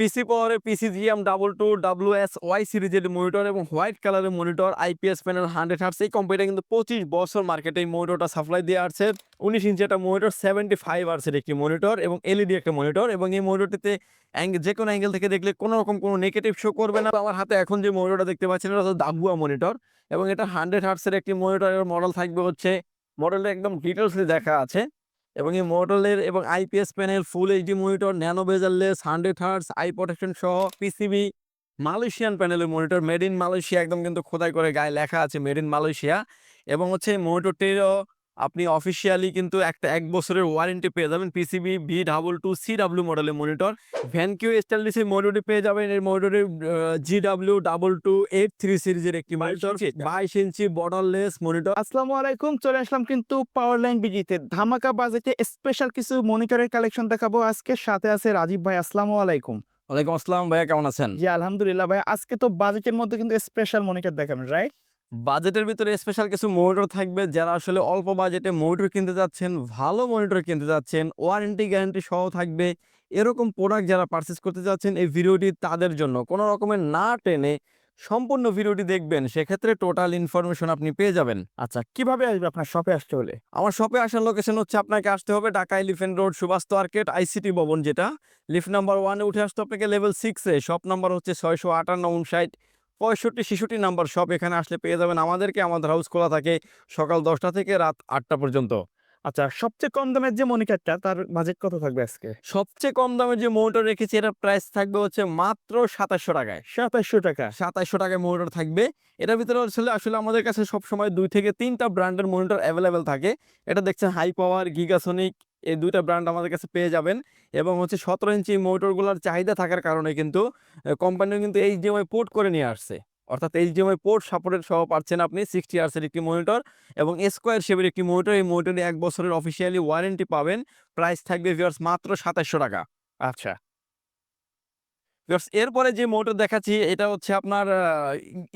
পিসি পাওয়ারে PCGM double two W S Y সিরিজের monitor এবং হোয়াইট কালারের monitor IPS panel hundred hertz এই কোম্পানিটা কিন্তু পঁচিশ বছর মার্কেটে এই মনিটরটা সাপ্লাই দিয়ে আসছে। উনিশ ইঞ্চি একটা মনিটর সেভেন্টি ফাইভ আর্সের একটি মনিটর এবং এলইডি একটা মনিটর এবং এই মনিটরটিতে যে কোনো অ্যাঙ্গেল থেকে দেখলে কোনো রকম কোনো নেগেটিভ শো করবে না। আমার হাতে এখন যে মনিটরটা দেখতে পাচ্ছেন, এটা হচ্ছে দাগুয়া মনিটর এবং এটা হান্ড্রেড হার্টসের একটি মনিটরের মডেল থাকবে হচ্ছে মডেলটা একদম ডিটেলসে দেখা আছে। এবং এই মডেলের এবং IPS panel full HD monitor, nano bezelless hundred hertz eye protection সহ পিসিবি মালয়েশিয়ান প্যানেলের মনিটর। মেড ইন মালয়েশিয়া একদম কিন্তু খোদাই করে গায়ে লেখা আছে, মেড ইন মালয়েশিয়া। এবং হচ্ছে মনিটরটিরও আপনি অফিসিয়ালি কিন্তু একটা এক বছরের ওয়ারেন্টি পেয়ে যাবেন PCB V double two C W মডেলের মনিটর ভ্যানকিউ স্টাইলিশ এই মনিটরটি পেয়ে যাবেন। এই মনিটরের G W double two eight three সিরিজের একটি মনিটর বাইশ ইঞ্চি বর্ডারলেস মনিটর আসসালামু আলাইকুম চলে আসলাম কিন্তু পাওয়ার লাইন বিজিতে ধামাকা বাজেটে স্পেশাল কিছু মনিটরের কালেকশন দেখাবো আজকে। সাথে আছে রাজীব ভাই আসসালামু আলাইকুম। ওয়ালাইকুম আসসালাম ভাইয়া কেমন আছেন? জি আলহামদুলিল্লাহ ভাই আজকে তো বাজেটের মধ্যে কিন্তু স্পেশাল মনিটর দেখাবেন রাইট বাজেটের ভিতরে স্পেশাল কিছু মনিটর থাকবে যারা আসলে অল্প বাজেটে মনিটর কিনতে যাচ্ছেন ভালো মনিটর কিনতে যাচ্ছেন ওয়ারেন্টি গ্যারেন্টি সহ থাকবে। এরকম প্রোডাক্ট যারা পারচেস করতে যাচ্ছেন এই ভিডিওটি তাদের জন্য। কোনো রকমের না টেনে সম্পূর্ণ ভিডিওটি দেখবেন সেক্ষেত্রে টোটাল ইনফরমেশন আপনি পেয়ে যাবেন। আচ্ছা কীভাবে আসবে আপনার শপে আসতে হলে? আমার শপে আসার লোকেশন হচ্ছে আপনাকে আসতে হবে Dhaka elephant road Subhash market ICT ভবন যেটা। লিফট নাম্বার ওয়ানে উঠে আসতে আপনাকে লেভেল সিক্সে শপ নাম্বার হচ্ছে ছয়শো আটান্ন উনষাট। পঁয়ষট্টি ছেষট্টি নাম্বার শপ এখানে আসলে পেয়ে যাবেন। আমাদেরকে আমাদের হাউস খোলা থাকে সকাল দশটা থেকে রাত আটটা পর্যন্ত। আচ্ছা সবচেয়ে কম দামের যে মনিটরটা তার বাজেট কত থাকবে আজকে? সবচেয়ে কম দামের যে মনিটর রেখেছি এটার প্রাইস থাকবে হচ্ছে মাত্র সাতাশশো টাকায়। সাতাশশো টাকা? সাতাশশো টাকায় মনিটর থাকবে। এটার ভিতরে আসলে আসলে আমাদের কাছে সবসময় দুই থেকে তিনটা ব্র্যান্ডের মনিটর অ্যাভেলেবেল থাকে। এটা দেখছেন হাই পাওয়ার গিগাসনিক এই দুইটা ব্র্যান্ড আমাদের কাছে পেয়ে যাবেন। এবং হচ্ছে সতেরো ইঞ্চি মোটরগুলোর চাহিদা থাকার কারণে কিন্তু কোম্পানিও কিন্তু এইচ এইচডিএমআই পোর্ট করে নিয়ে আসছে। অর্থাৎ এইচ এইচডিএমআই পোর্ট সাপোর্টেড সহ পাচ্ছেন আপনি সিক্সটি আর্সের একটি মনিটর এবং স্কোয়ার শেপের একটি মনিটর এই মনিটরে এক বছরের অফিসিয়ালি ওয়ারেন্টি পাবেন। প্রাইস থাকবে ভিওর্স মাত্র সাতাশশো টাকা। আচ্ছা। এরপরে যে মোটর দেখাচ্ছি, এটা হচ্ছে আপনার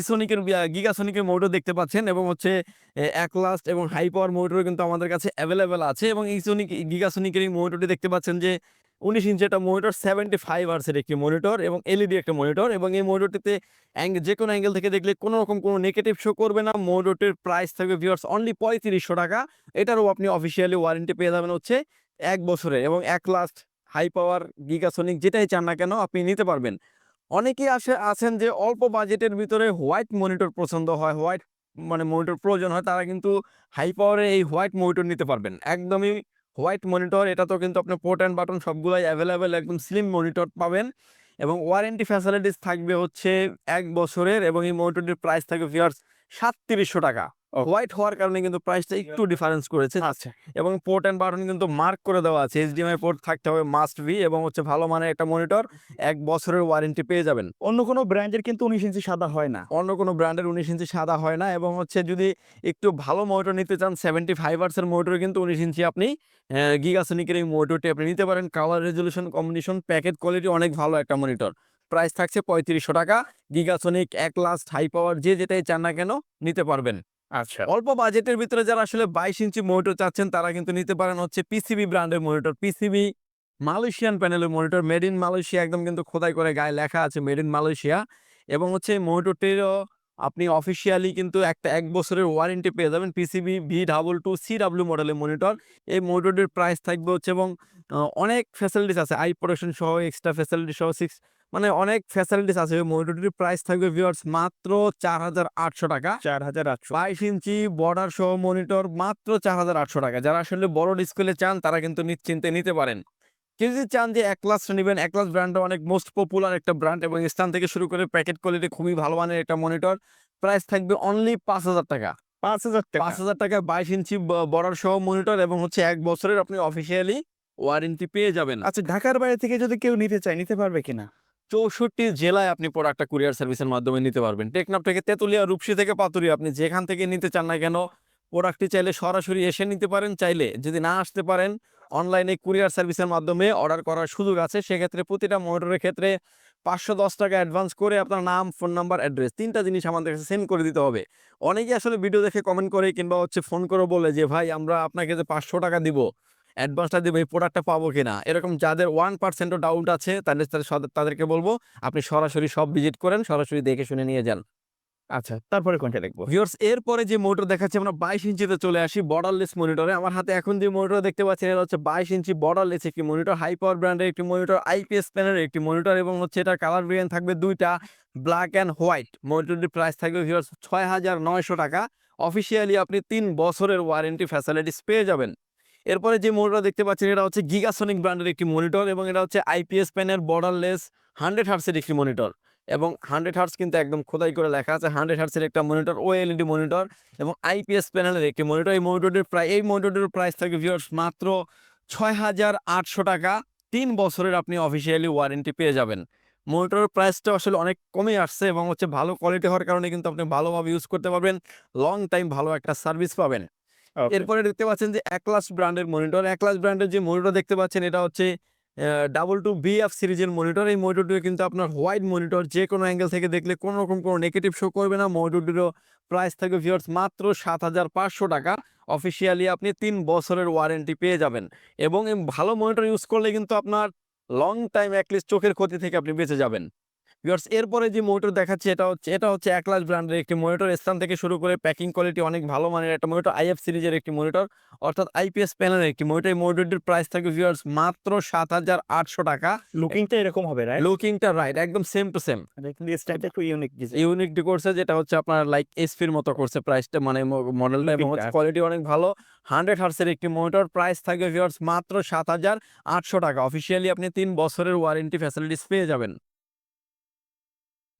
ইসোনিকের গিগাসোনিকের মোটর দেখতে পাচ্ছেন এবং হচ্ছে একলাস্ট এবং হাই পাওয়ার মোটর কিন্তু আমাদের কাছে অ্যাভেলেবেল আছে এবং ইসোনিক গিগাসোনিকের মোটরটি দেখতে পাচ্ছেন যে, উনিশ ইঞ্চি একটা মনিটর সেভেন্টি ফাইভ আর্সের একটি মনিটর এবং এলইডি একটা মনিটর এবং এই মনিটরটিতে যে কোনো অ্যাঙ্গেল থেকে দেখলে কোনো রকম কোনো নেগেটিভ শো করবে না। মনিটরটির প্রাইস থাকবে ভিউয়ার্স অনলি পঁয়ত্রিশশো টাকা। এটারও আপনি অফিসিয়ালি ওয়ারেন্টি পেয়ে যাবেন হচ্ছে এক বছরে এবং এক লাস্ট হাই পাওয়ার গিগাসনিক যেটাই চান না কেন, আপনি নিতে পারবেন। অনেকেই আসে, আছেন যে অল্প বাজেটের ভিতরে হোয়াইট মনিটর পছন্দ হয় হোয়াইট মানে মনিটর প্রয়োজন হয়, তারা কিন্তু হাই পাওয়ারে এই হোয়াইট মনিটর নিতে পারবেন। একদমই হোয়াইট মনিটর এটা তো কিন্তু আপনার পোর্ট অ্যান্ড বাটন সবগুলাই অ্যাভেলেবেল একদম স্লিম মনিটর পাবেন। এবং ওয়ারেন্টি ফ্যাসিলিটিস থাকবে হচ্ছে এক বছরের এবং এই মনিটরটির প্রাইস থাকবে ফিয়ার্স সাতত্রিশশো টাকা। হোয়াইট হওয়ার কারণে কিন্তু প্রাইসটা একটু ডিফারেন্স করেছে। আচ্ছা। এবং পোর্ট অ্যান্ড বাটন কিন্তু মার্ক করে দেওয়া আছে। এইচডিএমআই পোর্ট থাকতে হবে মাস্ট বি এবং হচ্ছে ভালো মানের একটা মনিটর এক বছরের ওয়ারেন্টি পেয়ে যাবেন। অন্য কোনো ব্র্যান্ডের কিন্তু উনিশ ইঞ্চি সাদা হয় না। অন্য কোনো ব্র্যান্ডের উনিশ ইঞ্চি সাদা হয় না এবং হচ্ছে যদি একটু ভালো মোটর নিতে চান সেভেন্টি ফাইভ আর্সের মোটর কিন্তু উনিশ ইঞ্চি আপনি গিগাসনিকের এই মোটরটি আপনি নিতে পারেন। Colour resolution combination packet quality অনেক ভালো একটা মনিটর প্রাইস থাকছে পঁয়ত্রিশশো টাকা। গিগাসনিক এক লাস্ট হাই পাওয়ার যে যেটাই চান না কেন নিতে পারবেন। আচ্ছা। অল্প বাজেটের ভিতরে যারা আসলে বাইশ ইঞ্চি মনিটর চাচ্ছেন, তারা কিন্তু নিতে পারেন হচ্ছে পিসিবি ব্র্যান্ডের মনিটর। পিসিবি মালয়েশিয়ান প্যানেলের মনিটর। মেড ইন মালয়েশিয়া একদম কিন্তু খোদাই করে গায়ে লেখা আছে মেড ইন মালয়েশিয়া। এবং হচ্ছে মনিটরটিরও আপনি অফিসিয়ালি কিন্তু একটা এক বছরের ওয়ারেন্টি পেয়ে যাবেন PCB V double two C W মডেলের মনিটর। এই মনিটরটির প্রাইস থাকবে হচ্ছে এবং অনেক ফ্যাসিলিটিস আছে। আই প্রোটেকশন সহ, এক্সট্রা ফ্যাসিলিটি সহ, সিক্স মানে অনেক ফ্যাসিলিটিস আছে। মনিটরটির প্রাইস থাকবে ভিউয়ার্স মাত্র চার হাজার আটশো টাকা। চার হাজার আটশো। বাইশ ইঞ্চি বর্ডার সহ মনিটর মাত্র চার হাজার আটশো টাকা। যারা আসলে বড় ডিসপ্লে চান তারা কিন্তু নিশ্চিন্তে নিতে পারেন। কেউ যদি চান যে একলাস নেবেন একলাস ব্র্যান্ডটা অনেক মোস্ট পপুলার একটা ব্র্যান্ড এবং স্থান থেকে শুরু করে প্যাকেট কোয়ালিটি খুবই ভালো মানের একটা মনিটর প্রাইস থাকবে অনলি পাঁচ হাজার টাকা। পাঁচ হাজার টাকা। পাঁচ হাজার টাকায় বাইশ ইঞ্চি বর্ডার সহ মনিটর এবং হচ্ছে এক বছরের আপনি অফিসিয়ালি ওয়ারেন্টি পেয়ে যাবেন। আচ্ছা ঢাকার বাইরে থেকে যদি কেউ নিতে চায় নিতে পারবে কিনা? চৌষট্টি জেলায় আপনি প্রোডাক্টটা কুরিয়ার সার্ভিসের মাধ্যমে নিতে পারবেন। টেকনাফ থেকে তেতুলিয়া, রূপসী থেকে পাতুরি আপনি যেখান থেকে নিতে চান না কেন প্রোডাক্টটি চাইলে সরাসরি এসে নিতে পারেন। চাইলে যদি না আসতে পারেন অনলাইনে কুরিয়ার সার্ভিসের মাধ্যমে অর্ডার করার সুযোগ আছে। সেক্ষেত্রে প্রতিটা মোটরের ক্ষেত্রে পাঁচশো দশ টাকা অ্যাডভান্স করে আপনার নাম ফোন নাম্বার অ্যাড্রেস তিনটা জিনিস আমাদের কাছে সেন্ড করে দিতে হবে। অনেকে আসলে ভিডিও দেখে কমেন্ট করে কিংবা হচ্ছে ফোন করে বলে যে, ভাই, আমরা আপনাকে যে পাঁচশো টাকা দিব অ্যাডভান্সটা দেবো এই প্রোডাক্টটা পাবো কিনা? এরকম যাদের ওয়ান পার্সেন্টও ডাউট আছে তাদের তাদের তাদেরকে বলব আপনি সরাসরি সব ভিজিট করেন সরাসরি দেখে শুনে নিয়ে যান। আচ্ছা তারপরে কোনটা দেখব? ভিউয়ার্স এরপরে যে মোটর দেখাচ্ছি আমরা বাইশ ইঞ্চিতে চলে আসি বর্ডারলেস মনিটরে আমার হাতে এখন যে মনিটর দেখতে পাচ্ছেন এটা হচ্ছে বাইশ ইঞ্চি বর্ডারলেস একটি মনিটর হাই পাওয়ার ব্র্যান্ডের একটি মনিটর আইপিএস প্যানের একটি মনিটর এবং হচ্ছে এটার কালার ভেরিয়েন্ট থাকবে দুইটা ব্ল্যাক অ্যান্ড হোয়াইট মনিটরটির প্রাইস থাকবে ভিউয়ার্স ছয় হাজার নয়শো টাকা। অফিসিয়ালি আপনি তিন বছরের ওয়ারেন্টি ফ্যাসিলিটিস পেয়ে যাবেন। এরপরে যে মনিটর দেখতে পাচ্ছেন, এটা হচ্ছে গিগাসনিক ব্র্যান্ডের একটি মনিটর এবং এটা হচ্ছে আইপিএস প্যানের বর্ডারলেস হান্ড্রেড হার্সের একটি মনিটর এবং হান্ড্রেড হার্স কিন্তু একদম খোদাই করে লেখা আছে। হান্ড্রেড হার্সের একটা মনিটর ও এলইডি মনিটর এবং আইপিএস প্যানেলের একটি মনিটর। এই মনিটরটির প্রায়, এই মনিটরটির প্রাইস থাকে ভিউয়ার্স মাত্র ছয় হাজার আটশো টাকা। তিন বছরের আপনি অফিসিয়ালি ওয়ারেন্টি পেয়ে যাবেন। মনিটরের প্রাইসটা আসলে অনেক কমে আসছে এবং হচ্ছে ভালো কোয়ালিটি হওয়ার কারণে কিন্তু আপনি ভালোভাবে ইউজ করতে পারবেন। লং টাইম ভালো একটা সার্ভিস পাবেন। এরপরে দেখতে পাচ্ছেন যে একলাস ব্র্যান্ডের মনিটর একলাস ব্র্যান্ডের যে মনিটর দেখতে পাচ্ছেন, এটা হচ্ছে ডাবল টু বিএফ সিরিজের মনিটর এই মনিটরটিও কিন্তু আপনার হোয়াইট মনিটর যে কোনো অ্যাঙ্গেল থেকে দেখলে কোনো রকম কোনো নেগেটিভ শো করবে না। মনিটরটিরও প্রাইস থাকবে ভিউয়ার্স মাত্র সাত হাজার পাঁচশো টাকা। অফিসিয়ালি আপনি তিন বছরের ওয়ারেন্টি পেয়ে যাবেন। এবং ভালো মনিটর ইউজ করলে কিন্তু আপনার লং টাইম অ্যাটলিস্ট চোখের ক্ষতি থেকে আপনি বেঁচে যাবেন। ভিউয়ার্স এরপরে যে মনিটর দেখাচ্ছি এটা হচ্ছে এটা হচ্ছে এক একলাস ব্র্যান্ডের একটি মনিটর স্থান থেকে শুরু করে প্যাকিং কোয়ালিটি অনেক ভালো মানের একটা মনিটর আইএফ সিরিজের একটি মনিটর অর্থাৎ আইপিএস প্যানেলের একটি মনিটর এই মনিটরটির প্রাইস থাকবে ভিউয়ার্স মাত্র সাত হাজার আটশো টাকা। লুকিংটা এরকম হবে রাইট লুকিংটা রাইট একদম same to same unique unique করছে যেটা হচ্ছে আপনার লাইক এসপির মতো করছে প্রাইসটা মানে মডেলটা এবং কোয়ালিটি অনেক ভালো। হান্ড্রেড হার্সের একটি মনিটর প্রাইস থাকবে ভিউয়ার্স মাত্র সাত হাজার আটশো টাকা। অফিসিয়ালি আপনি তিন বছরের ওয়ারেন্টি ফ্যাসিলিটিস পেয়ে যাবেন।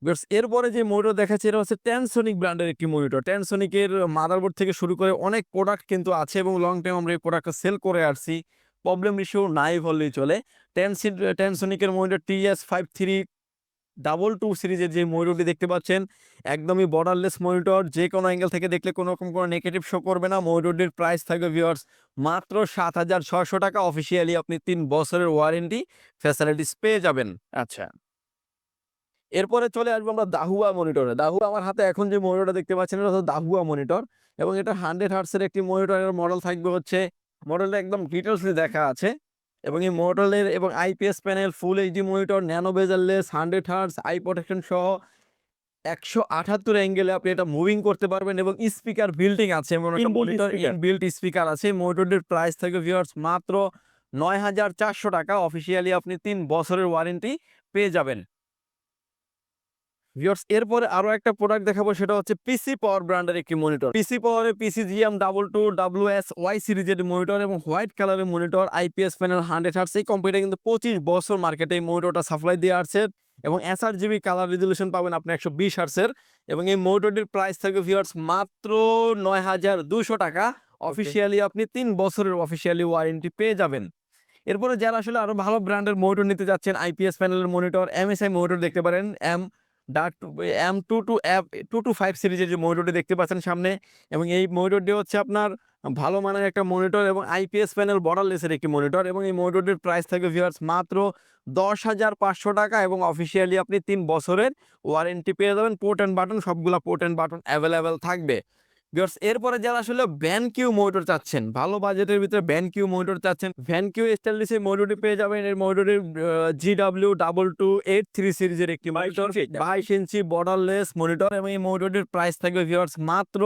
Viewers, এরপরে যে মনিটর দেখাচ্ছে এটা হচ্ছে ট্যানসনিক ব্র্যান্ডের একটি মনিটর ট্যানসনিকের মাদারবোর্ড থেকে শুরু করে অনেক প্রোডাক্ট কিন্তু আছে এবং লং টাইম আমরা এই প্রোডাক্টটা সেল করে আসছি। প্রবলেম ইস্যু নাই বললেই চলে। টেনসি ট্যানসনিকের monitor TS five three double two সিরিজের যে মনিটরটি দেখতে পাচ্ছেন একদমই বর্ডারলেস মনিটর যে কোনো অ্যাঙ্গেল থেকে দেখলে কোনো রকম কোনো নেগেটিভ শো করবে না। মনিটরটির প্রাইস থাকবে ভিওয়ার্স মাত্র সাত হাজার ছয়শো টাকা। অফিসিয়ালি আপনি তিন বছরের ওয়ারেন্টি ফ্যাসিলিটিস পেয়ে যাবেন। আচ্ছা। এরপরে চলে আসব আমরা দাহুয়া মনিটরে দাহুয়া আমার হাতে এখন যে মনিটরটা দেখতে পাচ্ছেন এটা হচ্ছে দাহুয়া মনিটর এবং এটা হান্ড্রেড হার্টসের একটি মনিটরের মডেল থাকবে হচ্ছে মডেলটা একদম ডিটেলসলি দেখা আছে এবং এই মডেলের এবং IPS panel full HD monitor nano bezelless hundred hertz eye protection সহ একশো আঠাত্তর অ্যাঙ্গেলে আপনি এটা মুভিং করতে পারবেন এবং স্পিকার বিল্ডিং আছে মনিটর। বিল্ট স্পিকার আছে। মনিটরটির প্রাইস থাকবে ভিউয়ার্স মাত্র নয় হাজার চারশো টাকা। অফিসিয়ালি আপনি তিন বছরের ওয়ারেন্টি পেয়ে যাবেন। ভিউয়ার্স এরপরে আরও একটা প্রোডাক্ট দেখাবো সেটা হচ্ছে পিসি পাওয়ার ব্র্যান্ডের একটি মনিটর পিসি পাওয়ারের PC GM double two W S Y সিরিজের মনিটর এবং হোয়াইট কালারের monitor IPS panel hundred hertz এই কম্পিউটার কিন্তু পঁচিশ বছর মার্কেটে এই মনিটরটা সাপ্লাই দিয়ে আসছে এবং এসআর জিবি কালার রেজলিউশন পাবেন আপনি একশো বিশ হার্টসের এবং এই মনিটরটির প্রাইস থাকবে ভিউয়ার্স মাত্র নয় হাজার দুশো টাকা। অফিসিয়ালি আপনি তিন বছরের অফিসিয়ালি ওয়ারেন্টি পেয়ে যাবেন। এরপরে যারা আসলে আরও ভালো ব্র্যান্ডের মনিটর নিতে যাচ্ছেন আইপিএস প্যানেলের মনিটর এমএসআই মনিটর দেখতে পারেন M dot M two two app two two five সিরিজের যে মনিটরটি দেখতে পাচ্ছেন সামনে এবং এই মনিটরটি হচ্ছে আপনার ভালো মানের একটা মনিটর এবং আইপিএস প্যানেল বর্ডারলেসের একটি মনিটর এবং এই মনিটরটির প্রাইস থাকবে ভিউয়ার্স মাত্র দশ হাজার পাঁচশো টাকা এবং অফিসিয়ালি আপনি তিন বছরের ওয়ারেন্টি পেয়ে যাবেন পোর্ট অ্যান্ড বাটন, সবগুলো পোর্ট অ্যান্ড বাটন অ্যাভেলেবেল থাকবে। এরপরে যারা আসলে ব্যান কিউ মনিটর চাচ্ছেন ভালো বাজেটের ভিতরে ব্যান কিউ মনিটর চাচ্ছেন ভ্যান কিউ এই মোটরটি পেয়ে যাবেন। এর মোটরের G W double two eight three সিরিজের একটি মনিটর বাইশ ইঞ্চি বর্ডারলেস মনিটর এবং এই মোটরটির প্রাইস থাকবে ভিউয়ার্স মাত্র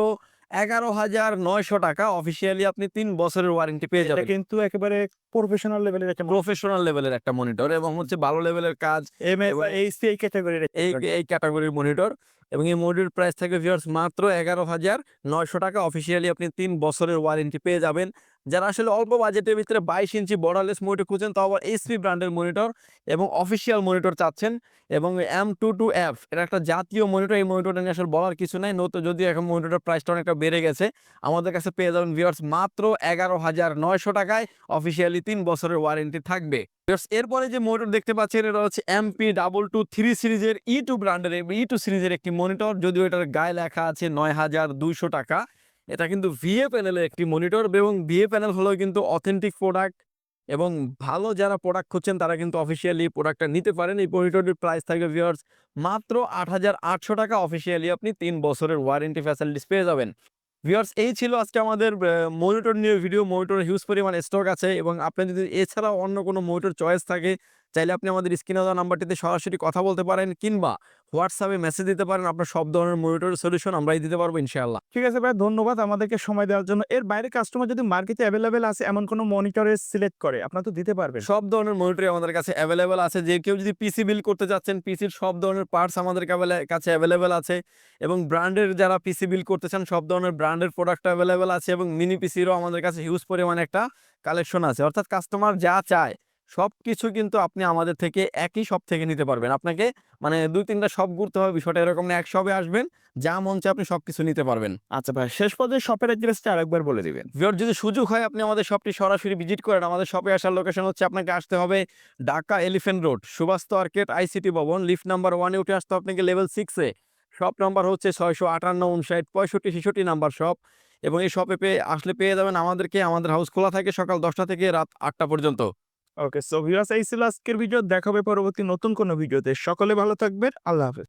এগারো হাজার নয়শো টাকা অফিসিয়ালি আপনি তিন বছরের ওয়ারেন্টি পেয়ে যাবেন। কিন্তু একেবারে প্রফেশনাল লেভেলের একটা প্রফেশনাল লেভেলের একটা মনিটর এবং হচ্ছে ভালো লেভেলের কাজ এম এ এবং- এই এই ক্যাটাগরির এই এই ক্যাটাগরির মনিটর এবং এই মনিটর প্রাইস থাকবে ভিউয়ার্স মাত্র এগারো হাজার নয়শো টাকা অফিসিয়ালি আপনি তিন বছরের ওয়ারেন্টি পেয়ে যাবেন। যারা আসলে অল্প বাজেটের ভিতরে বাইশ ইঞ্চি বর্ডারলেস মনিটর খুঁজছেন, তাও আবার এইচপি ব্র্যান্ডের মনিটর এবং অফিসিয়াল মনিটর চাচ্ছেন এবং এম টু টু এফ এটা একটা জাতীয় মনিটর এই মনিটরটা নিয়ে আসলে বলার কিছু নাই। নতুন, যদিও এখন মনিটরের প্রাইসটা অনেকটা বেড়ে গেছে, আমাদের কাছে পেয়ে যাবেন ভিউয়ার্স মাত্র এগারো হাজার নয়শো টাকায় অফিসিয়ালি তিন বছরের ওয়ারেন্টি থাকবে। এরপরে যে মনিটর দেখতে পাচ্ছেন, এটা হচ্ছে এমপি ডাবল টু থ্রি সিরিজের ই টু ব্র্যান্ডের ই টু সিরিজের একটি মনিটর যদিও এটার গায়ে লেখা আছে নয় হাজার দুইশো টাকা। এটা কিন্তু ভিএ প্যানেলের একটি মনিটর এবং ভিএ প্যানেল হলেও কিন্তু অথেন্টিক প্রোডাক্ট এবং ভালো যারা প্রোডাক্ট খুঁজছেন তারা কিন্তু অফিসিয়ালি প্রোডাক্টটা নিতে পারেন। এই মনিটরটির প্রাইস থাকবে ভিউয়ার্স মাত্র আট হাজার আটশো টাকা অফিসিয়ালি আপনি তিন বছরের ওয়ারেন্টি ফ্যাসিলিটিস পেয়ে যাবেন। ভিউয়ার্স এই ছিল আজকে আমাদের মনিটর নিয়ে ভিডিও মনিটর হিউজ পরিমাণ স্টক আছে এবং আপনি যদি এছাড়াও অন্য কোনো মনিটর চয়েস থাকে চাইলে আপনি আমাদের স্ক্রিনে দেওয়া নাম্বারটিতে সরাসরি কথা বলতে পারেন কিংবা হোয়াটসঅ্যাপে মেসেজ দিতে পারেন। আপনার সব ধরনের মনিটর সলিউশন আমরাই দিতে পারব ইনশাআল্লাহ। ঠিক আছে ভাই ধন্যবাদ আমাদেরকে সময় দেওয়ার জন্য। এর বাইরে কাস্টমার যদি মার্কেটে অ্যাভেলেবেল আছে এমন কোনো মনিটরে সিলেক্ট করে আপনার তো দিতে পারবেন। সব ধরনের মনিটরই আমাদের কাছে অ্যাভেলেবেল আছে। যে কেউ যদি পিসি বিল করতে যাচ্ছেন পিসির সব ধরনের পার্টস আমাদের কাছে অ্যাভেলেবেল আছে এবং ব্র্যান্ডের যারা পিসি বিল করতে চান সব ধরনের ব্র্যান্ডের প্রোডাক্ট অ্যাভেলেবেল আছে এবং মিনি পিসিরও আমাদের কাছে হিউজ পরিমাণে একটা কালেকশন আছে। অর্থাৎ কাস্টমার যা চায় সব কিছু কিন্তু আপনি আমাদের থেকে একই শপ থেকে নিতে পারবেন। আপনাকে মানে দুই তিনটা শপ ঘুরতে হবে বিষয়টা এরকম না এক শপে আসবেন যা মন চায় আপনি সব কিছু নিতে পারবেন। আচ্ছা ভাই শেষ পর্যায়ে শপের অ্যাড্রেসটা আরেকবার বলে দিবেন। ভিওর যদি সুযোগ হয় আপনি আমাদের শপটি সরাসরি ভিজিট করেন। আমাদের শপে আসার লোকেশন হচ্ছে আপনাকে আসতে হবে ঢাকা এলিফেন্ট রোড সুবাস্ত আর্কেট আইসিটি ভবন লিফট নাম্বার ওয়ানে উঠে আসতে আপনাকে লেভেল সিক্সে শপ নাম্বার হচ্ছে ছয়শো আটান্ন উনষাট পঁয়ষট্টি ছেষট্টি নাম্বার শপ এবং এই শপে পেয়ে আসলে পেয়ে যাবেন আমাদেরকে আমাদের হাউস খোলা থাকে সকাল দশটা থেকে রাত আটটা পর্যন্ত। ওকে সো ভিউয়ার্স এই ছিল আজকের ভিডিও দেখাবে পরবর্তী নতুন কোনো ভিডিওতে সকলে ভালো থাকবেন। আল্লাহ হাফেজ।